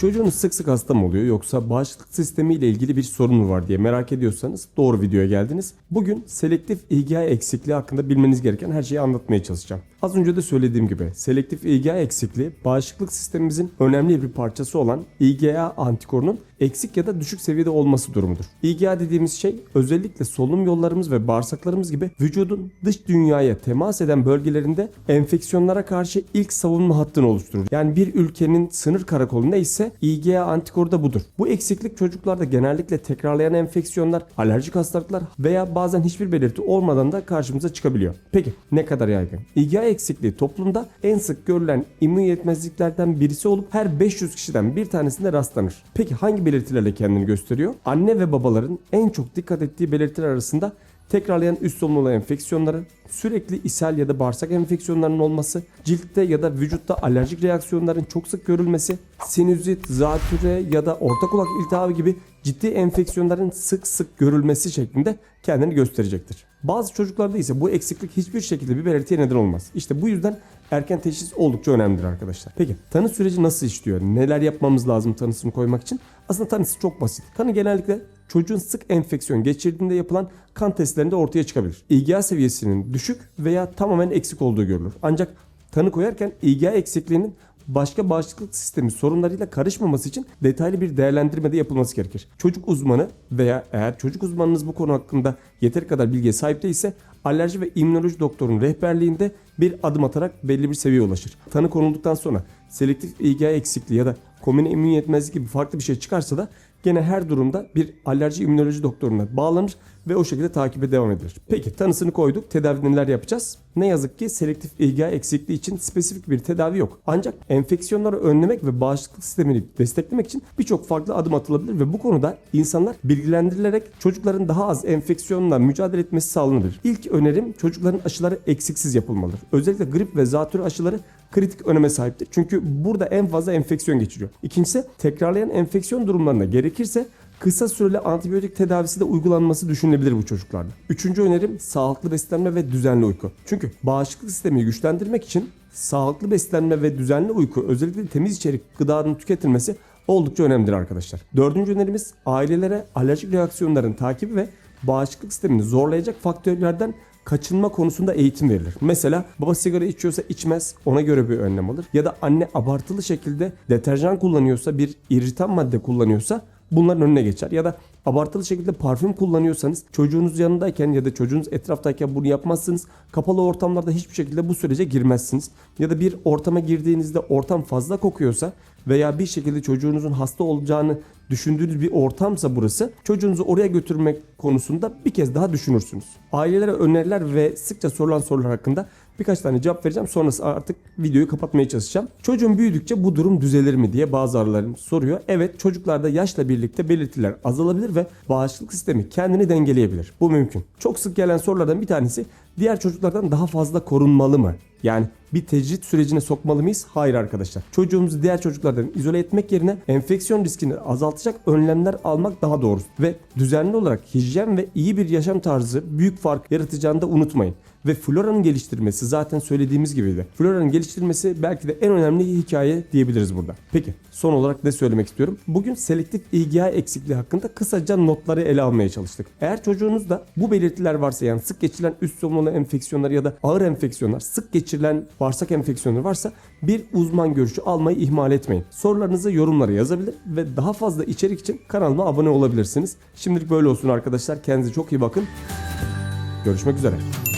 Çocuğunuz sık sık hasta mı oluyor yoksa bağışıklık sistemiyle ilgili bir sorun mu var diye merak ediyorsanız doğru videoya geldiniz. Bugün selektif IgA eksikliği hakkında bilmeniz gereken her şeyi anlatmaya çalışacağım. Az önce de söylediğim gibi selektif IgA eksikliği bağışıklık sistemimizin önemli bir parçası olan IgA antikorunun eksik ya da düşük seviyede olması durumudur. IgA dediğimiz şey özellikle solunum yollarımız ve bağırsaklarımız gibi vücudun dış dünyaya temas eden bölgelerinde enfeksiyonlara karşı ilk savunma hattını oluşturur. Yani bir ülkenin sınır karakolu neyse IgA antikoru da budur. Bu eksiklik çocuklarda genellikle tekrarlayan enfeksiyonlar, alerjik hastalıklar veya bazen hiçbir belirti olmadan da karşımıza çıkabiliyor. Peki ne kadar yaygın? IgA eksikliği toplumda en sık görülen immün yetmezliklerden birisi olup her 500 kişiden bir tanesinde rastlanır. Peki hangi belirtilerle kendini gösteriyor? Anne ve babaların en çok dikkat ettiği belirtiler arasında tekrarlayan üst solunum yolu enfeksiyonları, sürekli ishal ya da bağırsak enfeksiyonlarının olması, ciltte ya da vücutta alerjik reaksiyonların çok sık görülmesi, sinüzit, zatüre ya da orta kulak iltihabı gibi ciddi enfeksiyonların sık sık görülmesi şeklinde kendini gösterecektir. Bazı çocuklarda ise bu eksiklik hiçbir şekilde bir belirtiye neden olmaz. İşte bu yüzden erken teşhis oldukça önemlidir arkadaşlar. Peki tanı süreci nasıl işliyor? Neler yapmamız lazım tanısını koymak için? Aslında tanısı çok basit. Tanı genellikle çocuğun sık enfeksiyon geçirdiğinde yapılan kan testlerinde ortaya çıkabilir. IgA seviyesinin düşük veya tamamen eksik olduğu görülür. Ancak tanı koyarken IgA eksikliğinin başka bağışıklık sistemi sorunlarıyla karışmaması için detaylı bir değerlendirme de yapılması gerekir. Çocuk uzmanı veya eğer çocuk uzmanınız bu konu hakkında yeteri kadar bilgiye sahip değilse alerji ve immünoloji doktorunun rehberliğinde bir adım atarak belli bir seviyeye ulaşır. Tanı konulduktan sonra selektif IgA eksikliği ya da komün immün yetmezliği gibi farklı bir şey çıkarsa da gene her durumda bir alerji immünoloji doktoruna bağlanır ve o şekilde takibe devam edilir. Peki tanısını koyduk. Tedavi neler yapacağız? Ne yazık ki selektif IgA eksikliği için spesifik bir tedavi yok. Ancak enfeksiyonları önlemek ve bağışıklık sistemini desteklemek için birçok farklı adım atılabilir ve bu konuda insanlar bilgilendirilerek çocukların daha az enfeksiyonla mücadele etmesi sağlanabilir. İlk önerim çocukların aşıları eksiksiz yapılmalıdır. Özellikle grip ve zatürre aşıları kritik öneme sahiptir. Çünkü burada en fazla enfeksiyon geçiriyor. İkincisi tekrarlayan enfeksiyon durumlarında gerekirse kısa süreli antibiyotik tedavisi de uygulanması düşünülebilir bu çocuklarda. Üçüncü önerim sağlıklı beslenme ve düzenli uyku. Çünkü bağışıklık sistemini güçlendirmek için sağlıklı beslenme ve düzenli uyku özellikle temiz içerik gıdanın tüketilmesi oldukça önemlidir arkadaşlar. Dördüncü önerimiz ailelere alerjik reaksiyonların takibi ve bağışıklık sistemini zorlayacak faktörlerden kaçınma konusunda eğitim verilir. Mesela baba sigara içiyorsa içmez ona göre bir önlem alır. Ya da anne abartılı şekilde deterjan kullanıyorsa bir irritan madde kullanıyorsa bunların önüne geçer. Ya da abartılı şekilde parfüm kullanıyorsanız çocuğunuz yanındayken ya da çocuğunuz etraftayken bunu yapmazsınız. Kapalı ortamlarda hiçbir şekilde bu sürece girmezsiniz. Ya da bir ortama girdiğinizde ortam fazla kokuyorsa veya bir şekilde çocuğunuzun hasta olacağını düşündüğünüz bir ortamsa burası çocuğunuzu oraya götürmek konusunda bir kez daha düşünürsünüz. Ailelere öneriler ve sıkça sorulan sorular hakkında birkaç tane cevap vereceğim. Sonrası artık videoyu kapatmaya çalışacağım. Çocuğun büyüdükçe bu durum düzelir mi diye bazı aralarım soruyor. Evet çocuklarda yaşla birlikte belirtiler azalabilir ve bağışıklık sistemi kendini dengeleyebilir. Bu mümkün. Çok sık gelen sorulardan bir tanesi diğer çocuklardan daha fazla korunmalı mı? Yani bir tecrit sürecine sokmalı mıyız? Hayır arkadaşlar. Çocuğumuzu diğer çocuklardan izole etmek yerine enfeksiyon riskini azaltacak önlemler almak daha doğru. Ve düzenli olarak hijyen ve iyi bir yaşam tarzı büyük fark yaratacağını da unutmayın. Ve floranın geliştirmesi zaten söylediğimiz gibiydi. Floranın geliştirmesi belki de en önemli hikaye diyebiliriz burada. Peki son olarak ne söylemek istiyorum? Bugün selektif IgA eksikliği hakkında kısaca notları ele almaya çalıştık. Eğer çocuğunuzda bu belirtiler varsa yani sık geçirilen üst solunum enfeksiyonları ya da ağır enfeksiyonlar, sık geçirilen bağırsak enfeksiyonları varsa bir uzman görüşü almayı ihmal etmeyin. Sorularınızı yorumlara yazabilir ve daha fazla içerik için kanalıma abone olabilirsiniz. Şimdilik böyle olsun arkadaşlar. Kendinize çok iyi bakın. Görüşmek üzere.